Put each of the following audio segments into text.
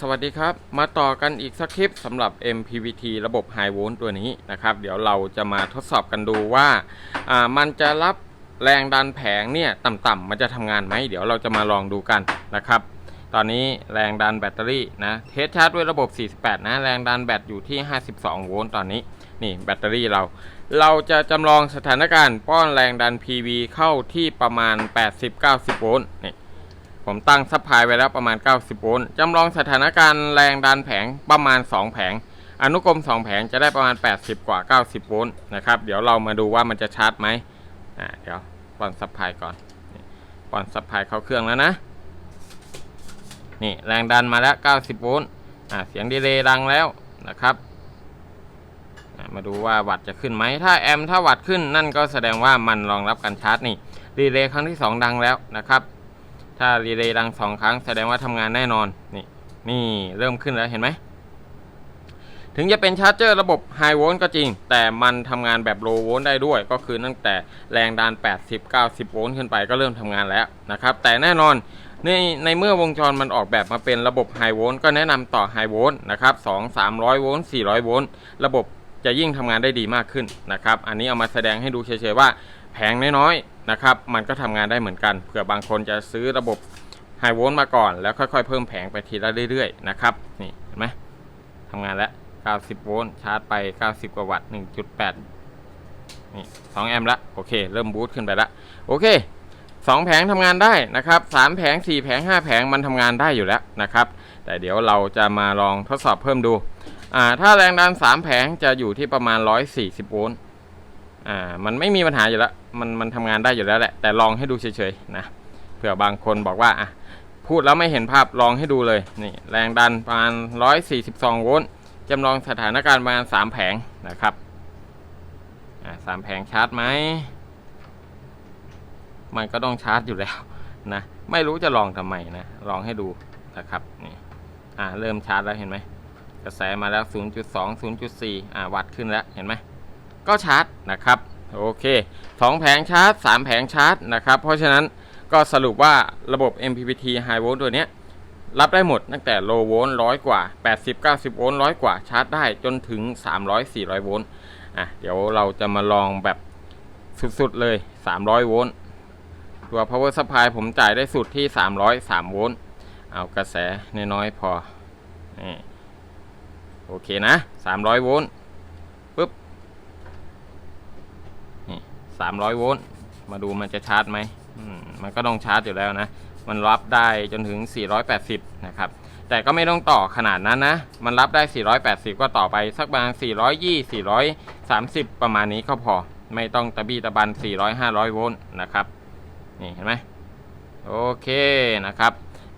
สวัสดีครับ มาต่อกันอีกสักคลิปสำหรับ MPVT ระบบ High Volt ตัวนี้นะครับ เดี๋ยวเราจะมาทดสอบกันดูว่าอ่ามันจะรับแรงดันแผงเนี่ยต่ำๆมันจะทำงานไหม เดี๋ยวเราจะมาลองดูกันนะครับ ตอนนี้แรงดันแบตเตอรี่นะ เทสชาร์จด้วยระบบ 48 นะ แรงดันแบตอยู่ที่ 52 โวลต์ตอนนี้ นี่แบตเตอรี่เรา เราจะจำลองสถานการณ์ป้อนแรงดัน PV เข้าที่ประมาณ 80-90 โวลต์นี่ ผมตั้งซัพพลายไว้แล้วประมาณ 90 โวลต์จำลองสถานการณ์แรงดันแผงประมาณ 2 แผง อนุกรม 2 แผงจะได้ประมาณ 80 กว่า 90 โวลต์นะครับ เดี๋ยวเรามาดูว่ามันจะชาร์จไหมอ่าเดี๋ยวป้อนซัพพลายก่อนป้อนซัพพลายเข้าเครื่องแล้วนะ นี่แรงดันมาแล้ว 90 โวลต์อ่าเสียงดีเลย์ดังแล้วนะครับอ่ามาดูว่าวัตจะขึ้นไหม ถ้าแอมป์ถ้าวัตขึ้นนั่นก็แสดงว่ามันรองรับการชาร์จนี่ ดีเลย์ครั้งที่ 2 ดังแล้วนะครับ ถ้ารีเลย์ดังสองครั้งแสดงว่าทำงานแน่นอน นี่นี่เริ่มขึ้นแล้วเห็นไหม ถึงจะเป็นชาร์จเจอร์ระบบไฮโวลต์ก็จริง แต่มันทำงานแบบโลโวลต์ได้ด้วย ก็คือตั้งแต่แรงดัน 80-90 โวลต์ขึ้นไปก็เริ่มทำงานแล้วนะครับ แต่แน่นอนในในเมื่อวงจรมันออกแบบมาเป็นระบบไฮโวลต์ก็แนะนำต่อไฮโวลต์นะครับ2 300 โวลต์ 400 โวลต์ ระบบจะยิ่งทำงานได้ดีมากขึ้นนะครับ อันนี้เอามาแสดงให้ดูเฉยๆว่าแผงน้อยๆ นะครับ มันก็ทำงานได้เหมือนกันเผื่อบางคนจะซื้อระบบไฮโวลต์มาก่อน แล้วค่อยๆ เพิ่มแผงไปทีละเรื่อยๆนะครับนี่เห็นไหมทำงานแล้ว 90 โวลต์ชาร์จไป 90 กว่าวัตต์ 1.8 นี่ 2 แอมป์ละโอเค เริ่มบูตขึ้นไปละโอเค 2 แผงทำงานได้นะครับ 3 แผง 4 แผง 5 แผงมันทำงานได้อยู่แล้วนะครับ แต่เดี๋ยวเราจะมาลองทดสอบเพิ่มดู อ่า ถ้าแรงดัน 3 แผงจะอยู่ที่ประมาณ 140 โวลต์ อ่ามันไม่มีปัญหาอยู่แล้วมันมันทำงานได้อยู่แล้วแหละแต่ลองให้ดูเฉยๆนะเผื่อบางคนบอกว่าอะพูดแล้วไม่เห็นภาพลองให้ดูเลยนี่แรงดันประมาณ 142 โวลต์จำลองสถานการณ์ประมาณ 3 แผงนะครับอ่าสามแผงชาร์จไหมมันก็ต้องชาร์จอยู่แล้วนะไม่รู้จะลองทำไมนะลองให้ดูนะครับนี่อ่าเริ่มชาร์จแล้วเห็นไหมกระแสมาแล้ว 0.2 0.4อ่าวัตต์ขึ้นแล้วเห็นไหม ก็ชาร์จนะครับโอเคสองแผงชาร์จสามแผงชาร์จนะครับ เพราะฉะนั้นก็สรุปว่าระบบ MPPT High Volt ตัวนี้รับได้หมดตั้งแต่ low volt ร้อยกว่า 80 90 โวลต์ร้อยกว่าชาร์จได้จนถึง 300 400 โวลต์อะเดี๋ยวเราจะมาลองแบบสุดๆเลย 300 โวลต์ตัว power supply ผมจ่ายได้สุดที่ 303 โวลต์เอากระแสน้อยๆพอนี่โอเคนะ 300 โวลต์ ปึ๊บ นี่ 300 โวลต์ มาดูมันจะชาร์จไหมมมันก็ต้องชาร์จอยู่แล้วนะ มันรับได้จนถึง 480 นะครับ แต่ก็ไม่ต้องต่อขนาดนั้นนะ มันรับได้ 480 ก็ต่อไปสักประมาณ 420 430 ประมาณนี้ก็พอ ไม่ต้องตะบี้ตะบัน 400 500 โวลต์นะครับ นี่เห็นไหมโอเคนะครับ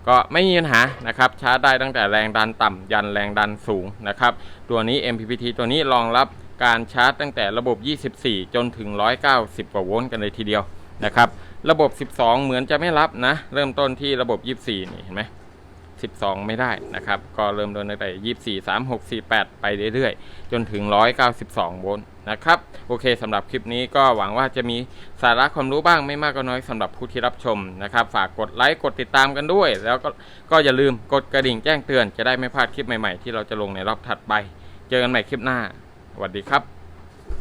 ก็ไม่มีปัญหานะครับชาร์จได้ตั้งแต่แรงดันต่ำยันแรงดันสูงนะครับ ตัวนี้ MPPT ตัวนี้รองรับ การชาร์จตั้งแต่ระบบ 24 จนถึง 190 กว่าโวลต์กันเลยทีเดียวนะครับ ระบบ 12 เหมือนจะไม่รับนะ เริ่มต้นที่ระบบ 24 นี่เห็นไหม12 ไม่ได้นะครับ ก็เริ่มต้นตั้งแต่ 24 36 48 ไปเรื่อยๆ จนถึง 192 โวลต์นะครับ โอเคสำหรับคลิปนี้ก็หวังว่าจะมีสาระความรู้บ้างไม่มากก็น้อยสำหรับผู้ที่รับชมนะครับ ฝากกดไลค์ กดติดตามกันด้วย แล้วก็ก็อย่าลืมกดกระดิ่งแจ้งเตือนจะได้ไม่พลาดคลิปใหม่ๆ ที่เราจะลงในรอบถัดไป เจอกันใหม่คลิปหน้า วัสดีครับ